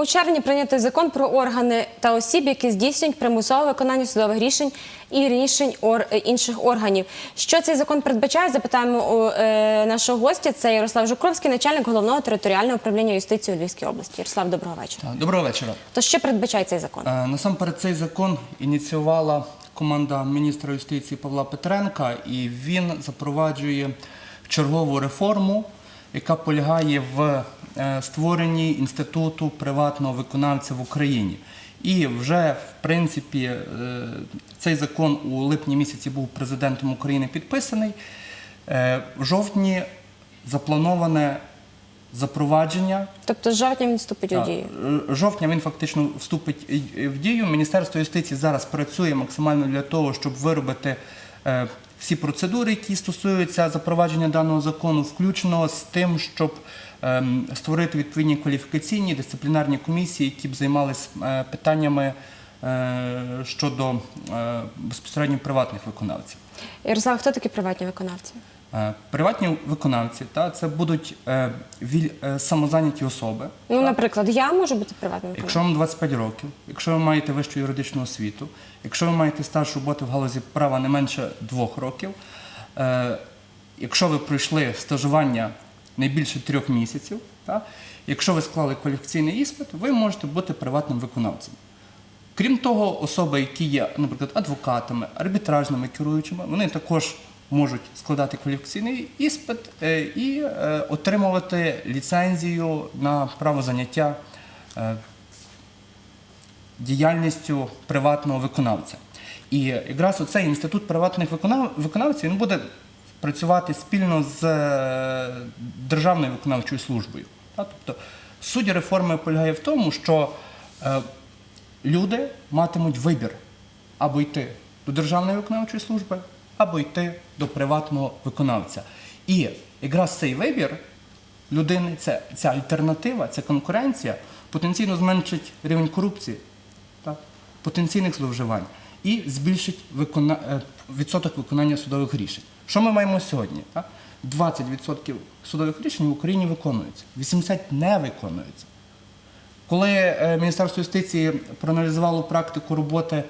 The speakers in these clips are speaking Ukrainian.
У червні прийнятий закон про органи та осіб, які здійснюють примусове виконання судових рішень і рішень ор- е, інших органів. Що цей закон передбачає? Запитаємо у е, нашого гостя. Це Ярослав Жукровський, начальник головного територіального управління юстиції у Львівській області. Ярослав, доброго вечора. Доброго вечора. То що передбачає цей закон? Е, Насамперед цей закон ініціювала команда міністра юстиції Павла Петренка, і він запроваджує чергову реформу, яка полягає в створенні інституту приватного виконавця в Україні. І вже в принципі е, цей закон у липні місяці був президентом України підписаний. Е, В жовтні заплановане запровадження Тобто з жовтня він вступить у дію. е, Жовтня він фактично вступить в дію. Міністерство юстиції зараз працює максимально для того, щоб виробити е, всі процедури, які стосуються запровадження даного закону, включно з тим, щоб ем, створити відповідні кваліфікаційні дисциплінарні комісії, які б займалися питаннями е, щодо е, безпосередньо приватних виконавців. Ярослав, хто такі приватні виконавці? Е, Приватні виконавці та це будуть е, віль- е, самозайняті особи. Ну, наприклад, я можу бути приватним Якщо вам 25 років, якщо ви маєте вищу юридичну освіту, якщо ви маєте стаж роботи в галузі права не менше двох років, е, якщо ви пройшли стажування не більше трьох місяців, та, якщо ви склали кваліфікаційний іспит, ви можете бути приватним виконавцем. Крім того, особи, які є, наприклад, адвокатами, арбітражними керуючими, вони також можуть складати кваліфікаційний іспит е, і е, отримувати ліцензію на право заняття е, діяльністю приватного виконавця. І якраз оцей інститут приватних виконавців буде працювати спільно з Державною виконавчою службою. Тобто суть реформи полягає в тому, що люди матимуть вибір або йти до Державної виконавчої служби, або йти до приватного виконавця. І якраз цей вибір людини, це, ця альтернатива, ця конкуренція потенційно зменшить рівень корупції, так, потенційних зловживань і збільшить викона... е, відсоток виконання судових рішень. Що ми маємо сьогодні? Так? 20% судових рішень в Україні виконуються, 80% не виконуються. Коли е, Міністерство юстиції проаналізувало практику роботи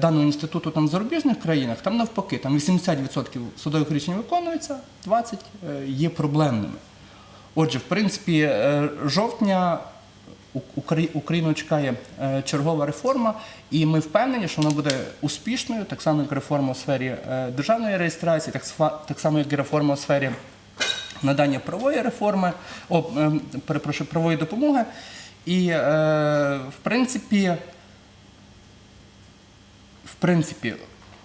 даного інституту там в зарубіжних країнах, там навпаки, там 80% судових рішень виконується, 20% е, є проблемними. Отже, в принципі, е, жовтня Україну чекає е, чергова реформа, і ми впевнені, що вона буде успішною, так само як реформа у сфері е, державної реєстрації, так, само як і реформа у сфері надання правової реформи, о, е, перепрошую, правової допомоги. І, е, в принципі, принципі,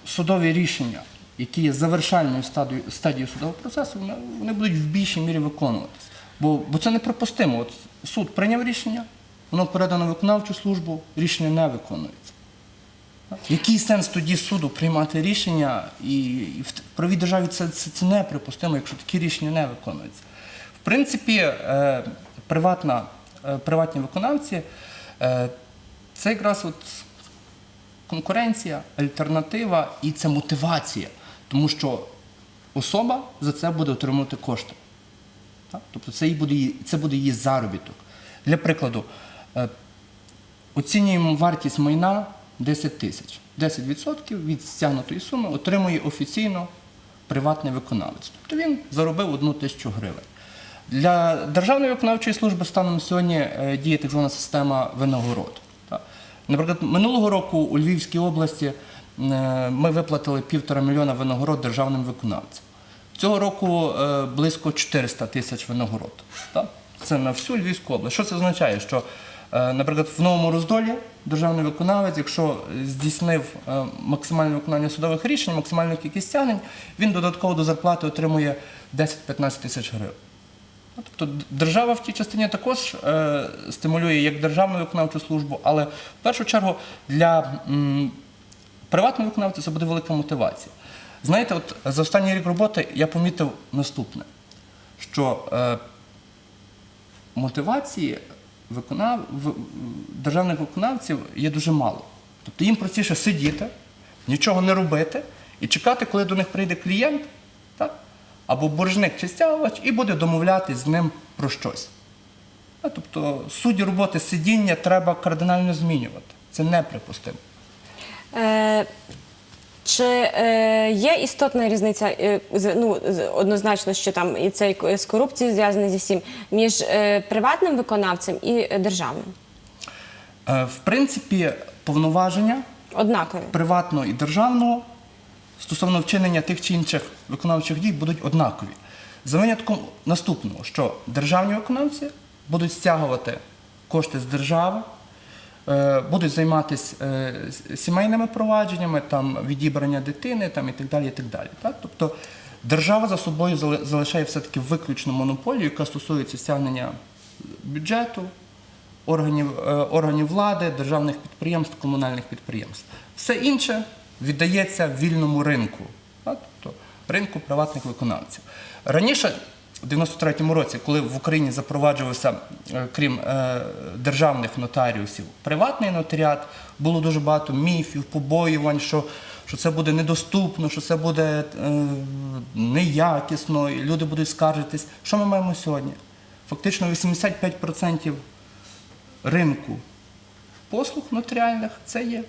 судові рішення, які є завершальною стадією, стадією судового процесу, вони, будуть в більшій мірі виконуватись. Бо, бо це неприпустимо. От суд прийняв рішення, воно передано виконавчу службу, рішення не виконується. Який сенс тоді суду приймати рішення, і, і в правій державі це, це, це неприпустимо, якщо такі рішення не виконуються. В принципі, е, приватна, е, приватні виконавці е, це якраз от конкуренція, альтернатива і це мотивація, тому що особа за це буде отримувати кошти. Так? Тобто це, буде, її- це буде її заробіток. Для прикладу, е, оцінюємо вартість майна 10 тисяч. 10% від стягнутої суми отримує офіційно приватний виконавець. Тобто він заробив одну тисячу гривень. Для Державної виконавчої служби станом сьогодні е, діє так звана система винагород. Наприклад, минулого року у Львівській області е, ми виплатили півтора мільйона винагород державним виконавцям. Цього року е, близько 400 тисяч винагород. Це на всю Львівську область. Що це означає? Що, е, наприклад, в новому роздолі державний виконавець, якщо здійснив максимальне виконання судових рішень, максимальну кількість стягнень, він додатково до зарплати отримує 10-15 тисяч гривень. Ну, Тобто держава в тій частині також е, стимулює як державну виконавчу службу, але в першу чергу для приватного виконавця це буде велика мотивація. Знаєте, от за останній рік роботи я помітив наступне, що е, мотивації виконав... державних виконавців є дуже мало. Тобто їм простіше сидіти, нічого не робити і чекати, коли до них прийде клієнт? Або боржник чи стягувач, і буде домовлятись з ним про щось. А, Тобто суть роботи сидіння треба кардинально змінювати. Це неприпустимо. Е, Чи е, є істотна різниця, е, з- ну, з- однозначно, що там і цей к- з корупцією зв'язаний зі всім, між е, приватним виконавцем і е, державним? Е, В принципі, повноваження Однакові. приватного і державного стосовно вчинення тих чи інших виконавчих дій будуть однакові. За винятком наступного, що державні виконавці будуть стягувати кошти з держави, е, будуть займатися е, сімейними провадженнями, відібрання дитини і так далі. Тобто держава за собою залишає все-таки виключну монополію, яка стосується стягнення бюджету, е, органів влади, державних підприємств, комунальних підприємств. Все інше віддається вільному ринку, тобто ринку приватних виконавців. Раніше, в 93-му році, коли в Україні запроваджувався, е, крім е, державних нотаріусів, приватний нотаріат, було дуже багато міфів, побоювань, що, що це буде недоступно, що це буде е, неякісно, і люди будуть скаржитись. Що ми маємо сьогодні? Фактично 85% ринку послуг нотаріальних це є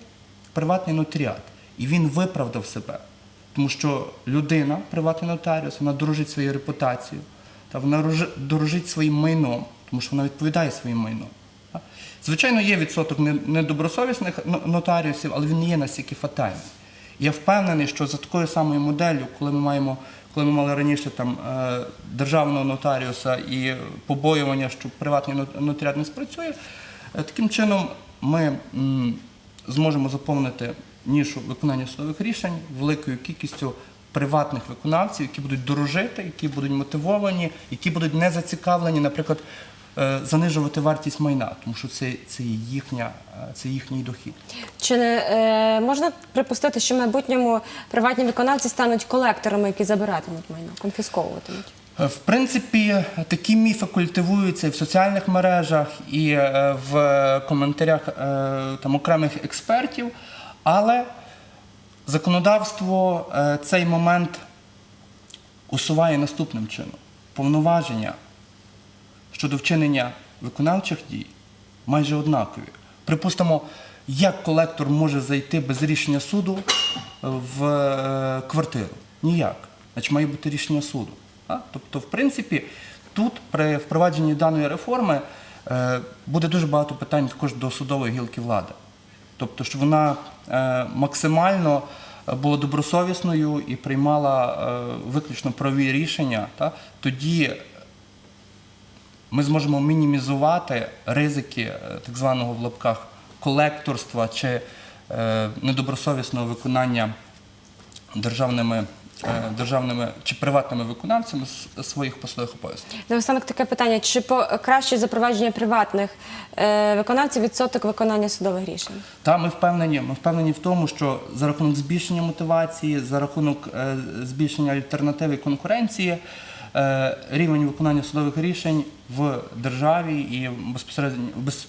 приватний нотаріат. І він виправдав себе. Тому що людина, приватний нотаріус, вона дорожить своєю репутацією, та вона дорожить своїм майном, тому що вона відповідає своїм майном. Звичайно, є відсоток недобросовісних нотаріусів, але він не є настільки фатальний. Я впевнений, що за такою самою моделлю, коли ми маємо, коли ми мали раніше там е, державного нотаріуса і побоювання, що приватний нот- нотаріат не спрацює, е, таким чином ми зможемо заповнити нішу виконання судових рішень великою кількістю приватних виконавців, які будуть дорожити, які будуть мотивовані, які будуть не зацікавлені, наприклад, е, занижувати вартість майна, тому що це, це їхня, е, це їхній дохід. Чи не е, можна припустити, що в майбутньому приватні виконавці стануть колекторами, які забиратимуть майно, конфісковуватимуть? Е, В принципі, такі міфи культивуються і в соціальних мережах, і в коментарях там, окремих експертів, але законодавство е, цей момент усуває наступним чином. Повноваження щодо вчинення виконавчих дій майже однакові. Припустимо, як колектор може зайти без рішення суду в е, квартиру? Ніяк. Значить, має бути рішення суду. Тобто, в принципі, тут при впровадженні даної реформи е, буде дуже багато питань також до судової гілки влади. Тобто, щоб вона е, максимально е, була добросовісною і приймала е, виключно праві рішення, тоді ми зможемо мінімізувати ризики так званого в лапках колекторства чи недобросовісного виконання державними, державними чи приватними виконавцями своїх посадових обов'язків. Наостанок таке питання: чи покращить запровадження приватних е, виконавців відсоток виконання судових рішень? Та ми впевнені, ми впевнені в тому, що за рахунок збільшення мотивації, за рахунок е, збільшення альтернативи і конкуренції, е, рівень виконання судових рішень в державі і безпосередньо,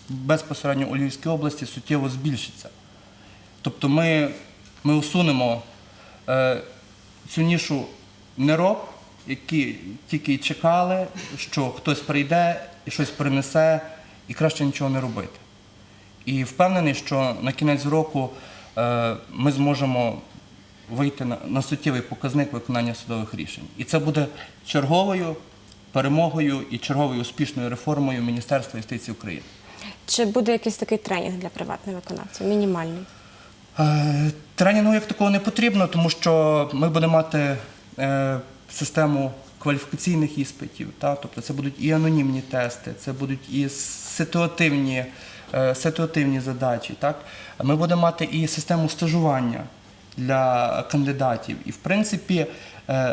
безпосередньо у Львівській області суттєво збільшиться. Тобто ми, ми усунемо е, цю нішу нероб, які тільки чекали, що хтось прийде і щось принесе, і краще нічого не робити. І впевнений, що на кінець року е, ми зможемо вийти на суттєвий показник виконання судових рішень. І це буде черговою перемогою і черговою успішною реформою Міністерства юстиції України. Чи буде якийсь такий тренінг для приватних виконавців? Мінімальний? Е, Тренінгу як такого не потрібно, тому що ми будемо мати е, систему кваліфікаційних іспитів. Тобто це будуть і анонімні тести, це будуть і ситуативні, е, ситуативні задачі. Ми будемо мати і систему стажування для кандидатів. І, в принципі,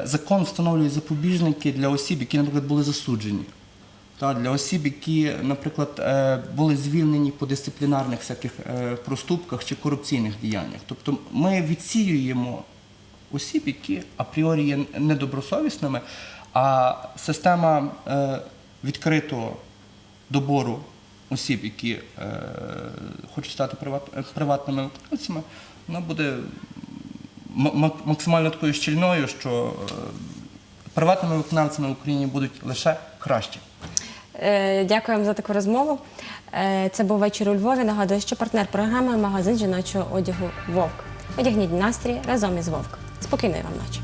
закон встановлює запобіжники для осіб, які, наприклад, були засуджені. Та, для осіб, які, наприклад, е, були звільнені по дисциплінарних всяких е, проступках чи корупційних діяннях. Тобто ми відсіюємо осіб, які апріорі є недобросовісними, а система е, відкритого добору осіб, які хочуть стати приват- приватними виконавцями, вона буде максимально такою щільною, що приватними виконавцями в Україні будуть лише кращі. Е, Дякую вам за таку розмову. Е, Це був вечір у Львові. Нагадую, що партнер програми магазин жіночого одягу Вовк. Одягніть настрій разом із Вовк. Спокійної вам ночі.